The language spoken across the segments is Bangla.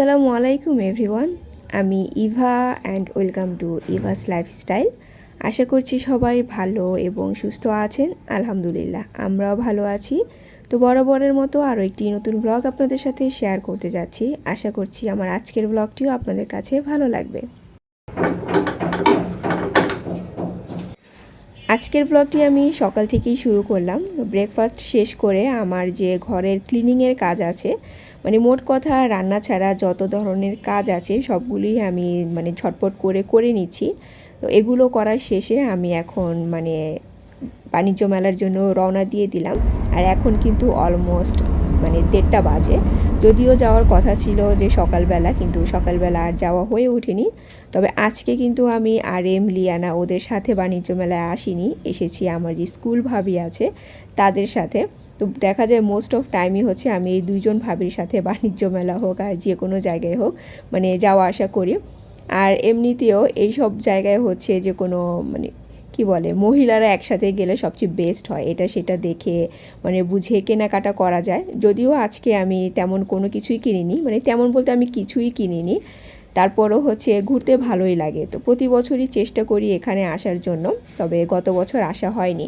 আসসালামু আলাইকুম, এভরিওয়ান। আমি Eva and welcome to Eva's lifestyle আশা করছি সবাই ভালো এবং সুস্থ আছেন, আলহামদুলিল্লাহ, আমরাও ভালো আছি। তো বরাবরের মতো আরও একটি নতুন ব্লগ আপনাদের সাথে শেয়ার করতে যাচ্ছি। আশা করছি আমার আজকের ব্লগটিও আপনাদের কাছে ভালো লাগবে। আজকের ব্লগটি আমি সকাল থেকেই শুরু করলাম। ব্রেকফাস্ট শেষ করে আমার যে ঘরের ক্লিনিংয়ের কাজ আছে মানে মোট কথা রান্না ছাড়া যত ধরনের কাজ আছে সবগুলোই আমি মানে ঝটপট করে করে নিচ্ছি। তো এগুলো করার শেষে আমি এখন মানে বাণিজ্য মেলার জন্য রওনা দিয়ে দিলাম। আর এখন কিন্তু অলমোস্ট মানে দেড়টা বাজে। যদিও যাওয়ার কথা ছিল যে সকালবেলা, কিন্তু সকালবেলা আর যাওয়া হয়ে ওঠেনি। তবে আজকে কিন্তু আমি আর এম, লিয়ানা ওদের সাথে বাণিজ্য মেলায় আসিনি। এসেছি আমার যে স্কুল ভাবি আছে, তাদের সাথে। তো দেখা যায় মোস্ট অফ টাইমই হচ্ছে আমি এই দুইজন ভাবির সাথে বাণিজ্য মেলা হোক আর যে কোনো জায়গায় হোক মানে যাওয়া আসা করি। আর এমনিতেও এই সব জায়গায় হচ্ছে যে কোনো মানে কি বলে, মহিলারা একসাথে গেলে সবচেয়ে বেস্ট হয়। এটা সেটা দেখে মানে বুঝে কেনাকাটা করা যায়। যদিও আজকে আমি তেমন কোনো কিছুই কিনিনি মানে তেমন বলতে আমি কিছুই কিনিনি। তারপরও হচ্ছে ঘুরতে ভালোই লাগে। তো প্রতি বছরই চেষ্টা করি এখানে আসার জন্য, তবে গত বছর আসা হয়নি।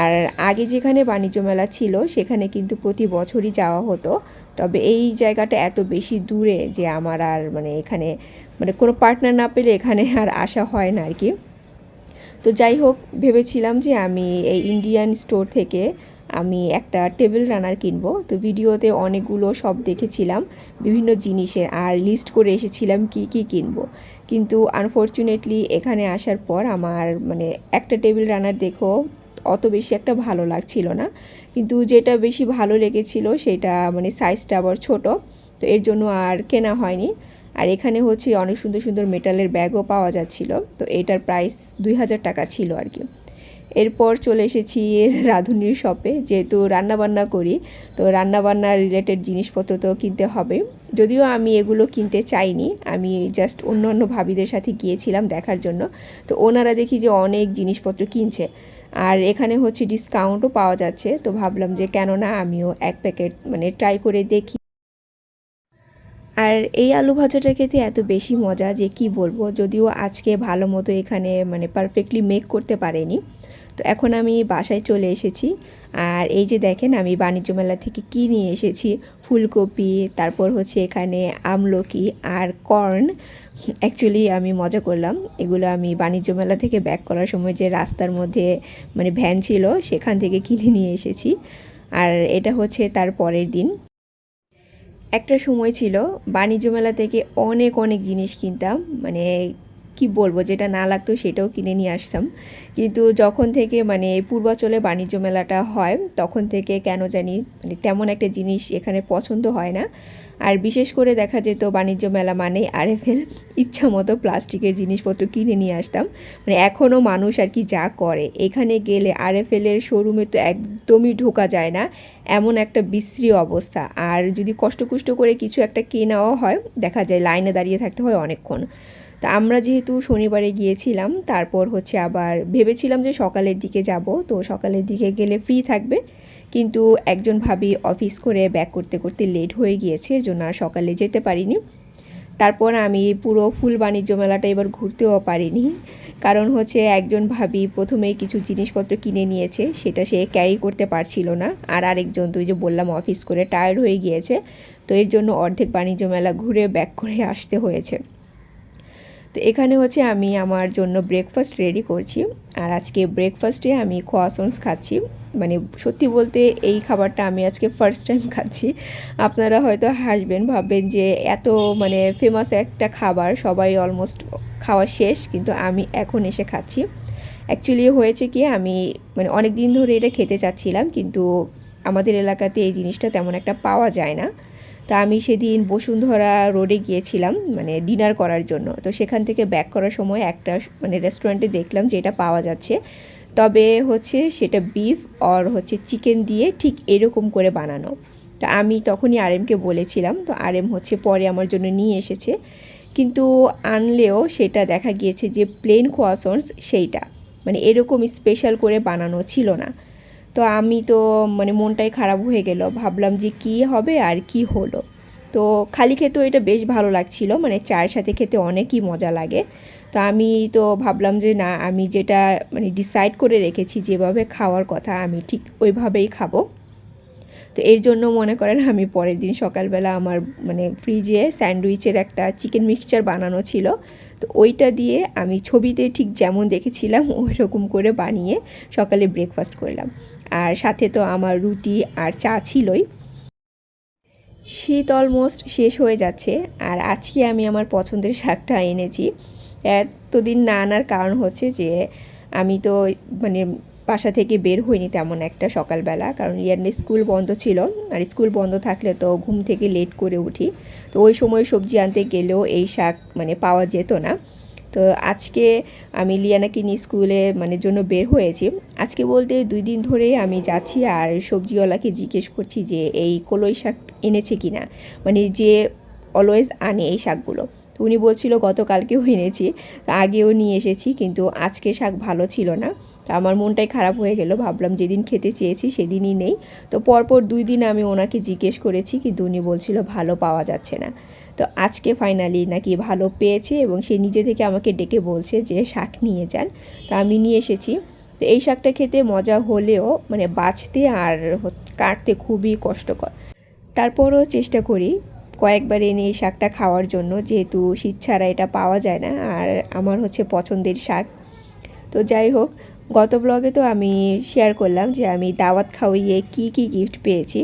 আর আগে যেখানে বাণিজ্য মেলা ছিল, সেখানে কিন্তু প্রতি বছরই যাওয়া হতো। তবে এই জায়গাটা এত বেশি দূরে যে আমার আর মানে এখানে মানে কোনো পার্টনার না পেলে এখানে আর আসা হয় না আর কি। তো যাই হোক, ভেবেছিলাম যে আমি এই ইন্ডিয়ান স্টোর থেকে আমি একটা টেবিল রানার কিনবো। তো ভিডিওতে অনেকগুলো সব দেখেছিলাম, বিভিন্ন জিনিসের, আর লিস্ট করে এসেছিলাম কি কি কিনবো। কিন্তু আনফর্চুনেটলি এখানে আসার পর আমার মানে একটা টেবিল রানার দেখো অত বেশি একটা ভালো লাগছিল না। কিন্তু যেটা বেশি ভালো লেগেছিল সেটা মানে সাইজটা আবার ছোট, তো এর জন্য আর কেনা হয়নি। আর এখানে হচ্ছে অনেক সুন্দর সুন্দর মেটালের ব্যাগও পাওয়া যাচ্ছিল, তো এটার প্রাইস দুই হাজার টাকা ছিল আর কি। এরপর চলে এসেছি রাঁধুনির শপে যেহেতু রান্নাবান্না করি, তো রান্নাবান্না রিলেটেড জিনিসপত্র তো কিনতে হবে। যদিও আমি এগুলো কিনতে চাইনি, আমি জাস্ট অন্য অন্য ভাবিদের সাথে গিয়েছিলাম দেখার জন্য। তো ওনারা দেখি যে অনেক জিনিসপত্র কিনছে। আর এখানে হচ্ছে ডিসকাউন্টও পাওয়া যাচ্ছে। তো ভাবলাম যে কেন না আমিও এক প্যাকেট মানে ট্রাই করে দেখি। আর এই আলু ভাজাটা খেতে এত বেশি মজা যে কি বলব? যদিও আজকে ভালো মতো এখানে মানে পারফেক্টলি মেক করতে পারেনি। তো এখন আমি বাসায় চলে এসেছি। আর এই যে দেখেন আমি বাণিজ্য মেলা থেকে কী নিয়ে এসেছি? ফুলকপি, তারপর হচ্ছে এখানে আমলকি আর কর্ন। অ্যাকচুয়ালি আমি মজা করলাম। এগুলো আমি বাণিজ্য মেলা থেকে ব্যাক করার সময় যে রাস্তার মধ্যে মানে ভ্যান ছিল, সেখান থেকে কিনে নিয়ে এসেছি। আর এটা হচ্ছে তার পরের দিন। একটা সময় ছিল বাণিজ্য মেলা থেকে অনেক অনেক জিনিস কিনতাম। মানে কি বলব, যেটা না লাগতো সেটাও কিনে নিয়ে আসতাম। কিন্তু যখন থেকে মানে পূর্বাচলে বাণিজ্য মেলাটা হয়, তখন থেকে কেন জানি মানে তেমন একটা জিনিস এখানে পছন্দ হয় না। আর বিশেষ করে দেখা যেত বাণিজ্য মেলা মানে আরএফএল ইচ্ছা মতো প্লাস্টিকের জিনিসপত্র কিনে নিয়ে আসতাম। মানে এখনও মানুষ আর কি যা করে। এখানে গেলে আরএফএলের শোরুমে তো একদমই ঢোকা যায় না। এমন একটা বিশ্রী অবস্থা। আর যদি কষ্টকুষ্ট করে কিছু একটা কেনাও হয়, দেখা যায় লাইনে দাঁড়িয়ে থাকতে হয় অনেকক্ষণ। তা আমরা যেহেতু শনিবারে গিয়েছিলাম, তারপর হচ্ছে আবার ভেবেছিলাম যে সকালের দিকে যাব, তো সকালের দিকে গেলে ফ্রি থাকবে। কিন্তু একজন ভাবি অফিস করে ব্যাক করতে করতে লেট হয়ে গিয়েছে, এর জন্য আর সকালে যেতে পারিনি। তারপর আমি পুরো ফুল বাণিজ্য মেলাটা এবার ঘুরতেও পারিনি। কারণ হচ্ছে একজন ভাবি প্রথমেই কিছু জিনিসপত্র কিনে নিয়েছে, সেটা সে ক্যারি করতে পারছিল না। আর আরেকজন তুই যে বললাম অফিস করে টায়ার্ড হয়ে গিয়েছে। তো এর জন্য অর্ধেক বাণিজ্য মেলা ঘুরে ব্যাক করে আসতে হয়েছে। তো এখানে হচ্ছে আমি আমার জন্য ব্রেকফাস্ট রেডি করছি। আর আজকে ব্রেকফাস্টে আমি খোয়াসন্স খাচ্ছি। মানে সত্যি বলতে এই খাবারটা আমি আজকে ফার্স্ট টাইম খাচ্ছি। আপনারা হয়তো হাসবেন, ভাববেন যে এত মানে ফেমাস একটা খাবার, সবাই অলমোস্ট খাওয়া শেষ, কিন্তু আমি এখন এসে খাচ্ছি। অ্যাকচুয়ালি হয়েছে কি, আমি মানে অনেক দিন ধরে এটা খেতে চাচ্ছিলাম, কিন্তু আমাদের এলাকাতে এই জিনিসটা তেমন একটা পাওয়া যায় না। তা আমি সেদিন বসুন্ধরা রোডে গিয়েছিলাম মানে ডিনার করার জন্য। তো সেখান থেকে ব্যাক করার সময় একটা মানে রেস্টুরেন্টে দেখলাম যে এটা পাওয়া যাচ্ছে। তবে হচ্ছে সেটা বিফ আর হচ্ছে চিকেন দিয়ে ঠিক এরকম করে বানানো। তা আমি তখনই আরএমকে বলেছিলাম, তো আরএম হচ্ছে পরে আমার জন্য নিয়ে এসেছে। কিন্তু আনলেও সেটা দেখা গিয়েছে যে প্লেন কোয়াসন্স সেইটা মানে এরকম স্পেশাল করে বানানো ছিল না। তো আমি তো মানে মনটাই খারাপ হয়ে গেল। ভাবলাম যে কি হবে আর কি হলো। তো খালি খেতেও এটা বেশ ভালো লাগছিল মানে চায়ের সাথে খেতে অনেকই মজা লাগে। তো আমি তো ভাবলাম যে না, আমি যেটা মানে ডিসাইড করে রেখেছি যেভাবে খাওয়ার কথা আমি ঠিক ওইভাবেই খাব। তো এর জন্য মনে করেন আমি পরের দিন সকালবেলা আমার মানে ফ্রিজে স্যান্ডউইচের একটা চিকেন মিক্সচার বানানো ছিল। তো ওইটা দিয়ে আমি ছবিতে ঠিক যেমন দেখেছিলাম ওই রকম করে বানিয়ে সকালে ব্রেকফাস্ট করলাম। আর সাথে তো আমার রুটি আর চা ছিলই। শীত অলমোস্ট শেষ হয়ে যাচ্ছে আর আজকে আমি আমার পছন্দের শাকটা এনেছি। এতদিন না আনার কারণ হচ্ছে যে আমি তো মানে বাসা থেকে বের হইনি তেমন একটা সকালবেলা, কারণ ইয়ারলি স্কুল বন্ধ ছিল আর স্কুল বন্ধ থাকলে তো ঘুম থেকে লেট করে উঠি। তো ওই সময় সবজি আনতে গেলেও এই শাক মানে পাওয়া যেত না। তো আজকে আমি লিয়ানাকে নিয়ে স্কুলে মানে জন্য বের হয়েছি। আজকে বলতে দুই দিন ধরে আমি যাচ্ছি আর সবজিওয়ালাকে জিজ্ঞেস করছি যে এই কলই শাক এনেছে কি না মানে যে অলওয়েজ আনে এই শাকগুলো। তো উনি বলছিল, গতকালকেও এনেছি, আগেও নিয়ে এসেছি, কিন্তু আজকে শাক ভালো ছিল না। তো আমার মনটাই খারাপ হয়ে গেল, ভাবলাম যেদিন খেতে চেয়েছি সেদিনই নেই। তো পরপর দুই দিন আমি ওনাকে জিজ্ঞেস করেছি, কিন্তু উনি বলছিল, ভালো পাওয়া যাচ্ছে না। তো আজকে ফাইনালি নাকি ভালো পেয়েছে এবং সে নিজে থেকে আমাকে ডেকে বলছে যে, শাক নিয়ে যান। তো আমি নিয়ে এসেছি। তো এই শাকটা খেতে মজা হলেও মানে বাঁচতে আর কাটতে খুবই কষ্টকর। তারপরও চেষ্টা করি কয়েকবার এনে এই শাকটা খাওয়ার জন্য, যেহেতু শীত ছাড়া এটা পাওয়া যায় না, আর আমার হচ্ছে পছন্দের শাক। তো যাই হোক, গত ব্লগে তো আমি শেয়ার করলাম যে, আমি দাওয়াত খাওয়িয়ে কি কি গিফট পেয়েছি।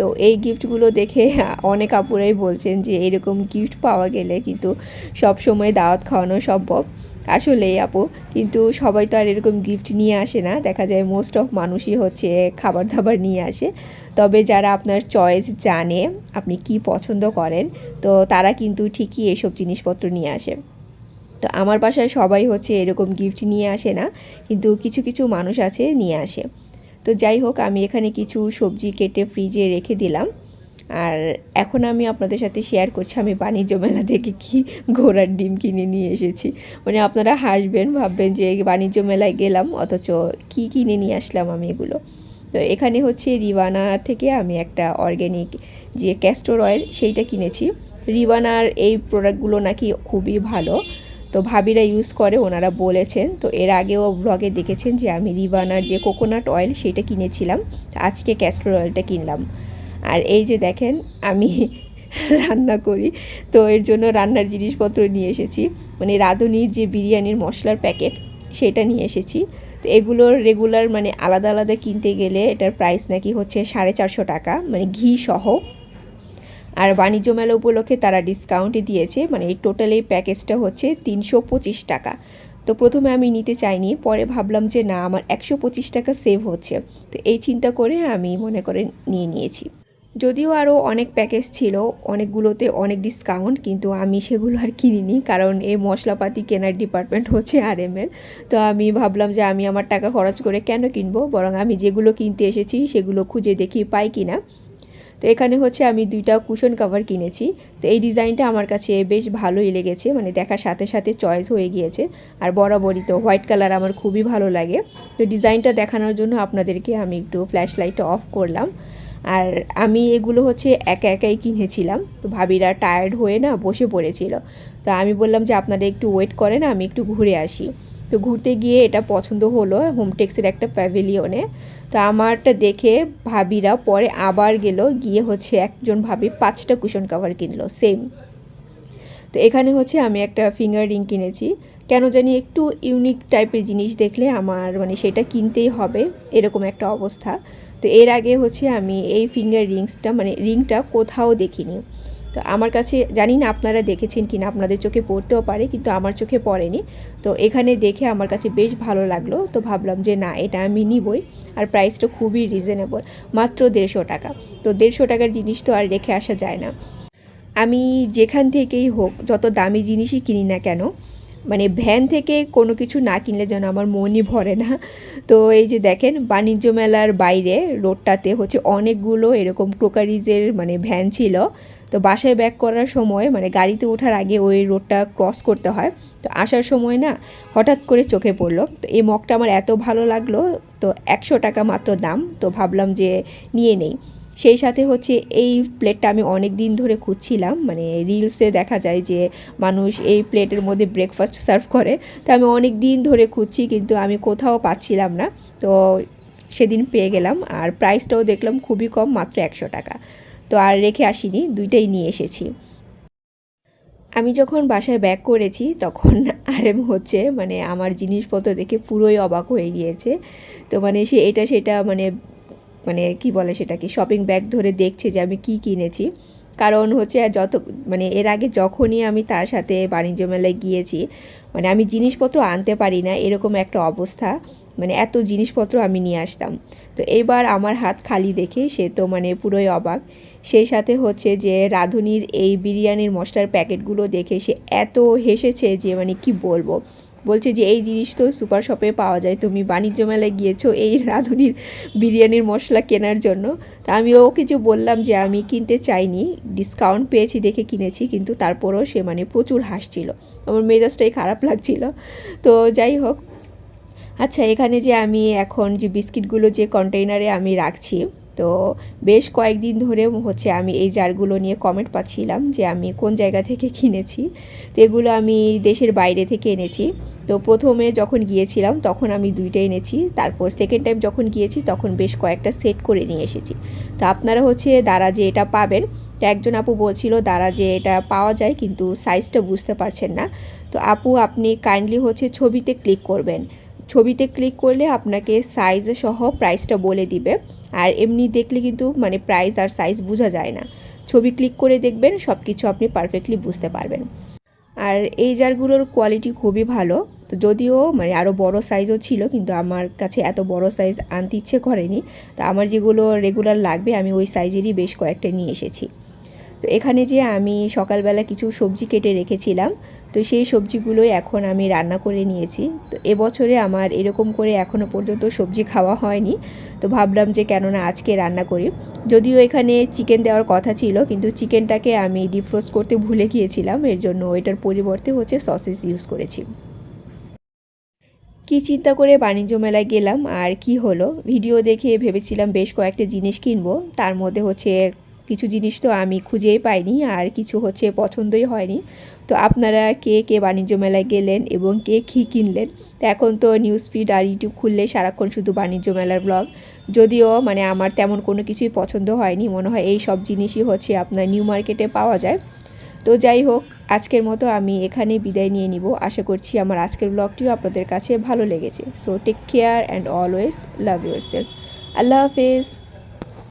তো এই গিফটগুলো দেখে অনেক আপুরাই বলছেন যে এরকম গিফট পাওয়া গেলে কিন্তু সব সময় দাওয়াত খাওয়ানো সম্ভব। আসলেই আপু, কিন্তু সবাই তো আর এরকম গিফট নিয়ে আসে না। দেখা যায় মোস্ট অফ মানুষই হচ্ছে খাবার দাবার নিয়ে আসে। তবে যারা আপনার চয়েস জানে আপনি কি পছন্দ করেন, তো তারা কিন্তু ঠিকই এসব জিনিসপত্র নিয়ে আসে। তো আমার বাসায় সবাই হচ্ছে এরকম গিফট নিয়ে আসে না, কিন্তু কিছু কিছু মানুষ আছে নিয়ে আসে। তো যাই হোক, আমি এখানে কিছু সবজি কেটে ফ্রিজে রেখে দিলাম। আর এখন আমি আপনাদের সাথে শেয়ার করছি, আমি বাণিজ্য মেলা থেকে কি ঘোড়ার ডিম কিনে নিয়ে এসেছি। মানে আপনারা হাসবেন, ভাববেন যে বাণিজ্য মেলায় গেলাম, অথচ কি কিনে নিয়ে আসলাম আমি এগুলো। তো এখানে হচ্ছে রিবানা থেকে আমি একটা অর্গ্যানিক যে ক্যাস্টর অয়েল সেইটা কিনেছি। রিবানার এই প্রোডাক্টগুলো নাকি খুবই ভালো। তো ভাবিরা ইউজ করে, ওনারা বলেছেন। তো এর আগেও ব্লগে দেখেছেন যে আমি রিবানার যে কোকোনাট অয়েল সেটা কিনেছিলাম। আজকে ক্যাস্টর অয়েলটা কিনলাম। আর এই যে দেখেন, আমি রান্না করি। তো এর জন্য রান্নার জিনিসপত্র নিয়ে এসেছি। মানে রাঁধুনির যে বিরিয়ানির মশলার প্যাকেট সেটা নিয়ে এসেছি। তো এগুলোর রেগুলার মানে আলাদা আলাদা কিনতে গেলে এটার প্রাইস নাকি হচ্ছে সাড়ে চারশো টাকা। মানে ঘি সহ। আর বাণিজ্য মেলা উপলক্ষে তারা ডিসকাউন্টে দিয়েছে মানে এই টোটাল এই প্যাকেজটা হচ্ছে তিনশো পঁচিশ টাকা। তো প্রথমে আমি নিতে চাইনি, পরে ভাবলাম যে না, আমার একশো পঁচিশ টাকা সেভ হচ্ছে। তো এই চিন্তা করে আমি মনে করে নিয়ে নিয়েছি। যদিও আরও অনেক প্যাকেজ ছিল, অনেকগুলোতে অনেক ডিসকাউন্ট কিন্তু আমি সেগুলো আর কিনিনি, কারণ এই মশলাপাতি কেনার ডিপার্টমেন্ট হচ্ছে আর এর তো আমি ভাবলাম যে আমি আমার টাকা খরচ করে কেন কিনবো, বরং আমি যেগুলো কিনতে এসেছি, সেগুলো খুঁজে দেখি পাই কিনা। তো এখানে হচ্ছে আমি দুইটা কুশন কাভার কিনেছি। তো এই ডিজাইনটা আমার কাছে বেশ ভালোই লেগেছে মানে দেখার সাথে সাথে চয়েস হয়ে গিয়েছে। আর বরাবরই তো হোয়াইট কালার আমার খুবই ভালো লাগে। তো ডিজাইনটা দেখানোর জন্য আপনাদেরকে আমি একটু ফ্ল্যাশ লাইটটা অফ করলাম। আর আমি এগুলো হচ্ছে একা একাই কিনেছিলাম। তো ভাবিরা টায়ার্ড হয়ে না বসে পড়েছিল। তো আমি বললাম যে, আপনারা একটু ওয়েট করেন, আমি একটু ঘুরে আসি। তো ঘুরতে গিয়ে এটা পছন্দ হলো হোমটেক্সের একটা প্যাভিলিয়নে। তো আমারটা দেখে ভাবিরা পরে আবার গেল, গিয়ে হচ্ছে একজন ভাবি পাঁচটা কুশন কাভার কিনলো সেম তো এখানে হচ্ছে আমি একটা ফিঙ্গার রিং কিনেছি। কেন জানি একটু ইউনিক টাইপের জিনিস দেখলে আমার মানে সেটা কিনতেই হবে, এরকম একটা অবস্থা। তো এর আগে হচ্ছে আমি এই ফিঙ্গার রিংসটা মানে রিংটা কোথাও দেখিনি। তো আমার কাছে, জানি না আপনারা দেখেছেন কি না আপনাদের চোখে পড়তেও পারে, কিন্তু আমার চোখে পড়েনি। তো এখানে দেখে আমার কাছে বেশ ভালো লাগল। তো ভাবলাম যে না, এটা আমি নিবই। আর প্রাইসটা খুবই রিজনেবল, মাত্র দেড়শো টাকা। তো দেড়শো টাকার জিনিস তো আর রেখে আসা যায় না। আমি যেখান থেকেই হোক, যত দামি জিনিসই কিনি না কেন মানে ভ্যান থেকে কোনো কিছু না কিনলে যেন আমার মনই ভরে না। তো এই যে দেখেন, বাণিজ্য মেলার বাইরে রোডটাতে হচ্ছে অনেকগুলো এরকম ক্রোকারিজের মানে ভ্যান ছিল। তো বাসায় ব্যাক করার সময় মানে গাড়িতে ওঠার আগে ওই রোডটা ক্রস করতে হয়। তো আসার সময় না হঠাৎ করে চোখে পড়ল। তো এই মগটা আমার এত ভালো লাগল, তো একশো টাকা মাত্র দাম। তো ভাবলাম যে নিয়ে নেই। সেই সাথে হচ্ছে এই প্লেটটা আমি অনেক দিন ধরে খুঁজছিলাম মানে রিলসে দেখা যায় যে মানুষ এই প্লেটের মধ্যে ব্রেকফাস্ট সার্ভ করে। তো আমি অনেক দিন ধরে খুঁজছি কিন্তু আমি কোথাও পাচ্ছিলাম না। তো সেদিন পেয়ে গেলাম আর প্রাইসটাও দেখলাম খুবই কম, মাত্র একশো টাকা। তো আর রেখে আসিনি, দুইটাই নিয়ে এসেছি। আমি যখন বাসায় ব্যাক করেছি, তখন আরেম হচ্ছে মানে আমার জিনিসপত্র দেখে পুরোই অবাক হয়ে গিয়েছে। তো মানে সে এটা সেটা মানে মানে কি বলে সেটাকে শপিং ব্যাগ ধরে দেখছে যে আমি কি কিনেছি। কারণ হচ্ছে যত মানে এর আগে যখনই আমি তার সাথে বাণিজ্য মেলায় গিয়েছি মানে আমি জিনিসপত্র আনতে পারি না, এরকম একটা অবস্থা মানে এত জিনিসপত্র আমি নিয়ে আসতাম। তো এবার আমার হাত খালি দেখে সে তো মানে পুরোই অবাক। সেই সাথে হচ্ছে যে রাঁধুনির এই বিরিয়ানির মশলার প্যাকেটগুলো দেখে সে এত হেসেছে যে মানে কি বলব? বলছে যে, এই জিনিস তো সুপার শপে পাওয়া যায়। তুমি বাণিজ্য মেলায় গিয়েছো এই রাঁধুনির বিরিয়ানির মশলা কেনার জন্য। তা আমি ও কিছু বললাম যে, আমি কিনতে চাইনি। ডিসকাউন্ট পেয়েছি দেখে কিনেছি, কিন্তু তারপরও সে মানে প্রচুর হাসছিল। আমার মেজাজটাই খারাপ লাগছিল। তো যাই হোক। আচ্ছা এখানে যে আমি এখন যে বিস্কিটগুলো যে কন্টেইনারে আমি রাখছি তো বেশ কয়েকদিন ধরে হচ্ছে আমি এই জারগুলো নিয়ে কমেন্ট পাচ্ছিলাম যে আমি কোন জায়গা থেকে কিনেছি। তো এগুলো আমি দেশের বাইরে থেকে এনেছি। তো প্রথমে যখন গিয়েছিলাম তখন আমি দুইটা এনেছি। তারপর সেকেন্ড টাইম যখন গিয়েছি তখন বেশ কয়েকটা সেট করে নিয়ে এসেছি। তো আপনারা হচ্ছে দ্বারা যে এটা পাবেন, তো একজন আপু বলছিল দ্বারা যে এটা পাওয়া যায় কিন্তু সাইজটা বুঝতে পারছেন না। তো আপু, আপনি কাইন্ডলি হচ্ছে ছবিতে ক্লিক করবেন। ছবিতে ক্লিক করলে আপনাকে সাইজ সহ প্রাইসটা বলে দিবে। আর এমনি দেখলে কিন্তু মানে প্রাইস আর সাইজ বোঝা যায় না। ছবি ক্লিক করে দেখবেন সব কিছু আপনি পারফেক্টলি বুঝতে পারবেন। আর এই জারগুলোর কোয়ালিটি খুবই ভালো। তো যদিও মানে আরও বড় সাইজও ছিল, কিন্তু আমার কাছে এত বড় সাইজ আনতে ইচ্ছে করেনি। তো আমার যেগুলো রেগুলার লাগবে, আমি ওই সাইজেরই বেশ কয়েকটা নিয়ে এসেছি। তো এখানে যে আমি সকালবেলা কিছু সবজি কেটে রেখেছিলাম তো সেই সবজিগুলোই এখন আমি রান্না করে নিয়েছি। তো এবছরে আমার এরকম করে এখনও পর্যন্ত সবজি খাওয়া হয়নি। তো ভাবলাম যে কেননা আজকে রান্না করি। যদিও এখানে চিকেন দেওয়ার কথা ছিল, কিন্তু চিকেনটাকে আমি ডিফ্রোস্ট করতে ভুলে গিয়েছিলাম। এর জন্য ওইটার পরিবর্তে হচ্ছে সসেস ইউজ করেছি। কি চিন্তা করে বাণিজ্য মেলায় গেলাম আর কি হলো? ভিডিও দেখে ভেবেছিলাম বেশ কয়েকটা জিনিস কিনবো। তার মধ্যে হচ্ছে কিছু জিনিস তো আমি খুঁজেই পাইনি আর কিছু হচ্ছে পছন্দই হয়নি। তো আপনারা কে কে বাণিজ্য মেলায় গেলেন এবং কে কী কিনলেন? তো এখন তো নিউজ ফিড আর ইউটিউব খুললে সারাক্ষণ শুধু বাণিজ্য মেলার ব্লগ যদিও মানে আমার তেমন কোনো কিছুই পছন্দ হয়নি, মনে হয় এই সব জিনিসই হচ্ছে আপনার নিউ মার্কেটে পাওয়া যায়। তো যাই হোক, আজকের মতো আমি এখানে বিদায় নিয়ে নিব। আশা করছি আমার আজকের ব্লগটিও আপনাদের কাছে ভালো লেগেছে। So take care and always love your self আল্লাহ হাফেজ।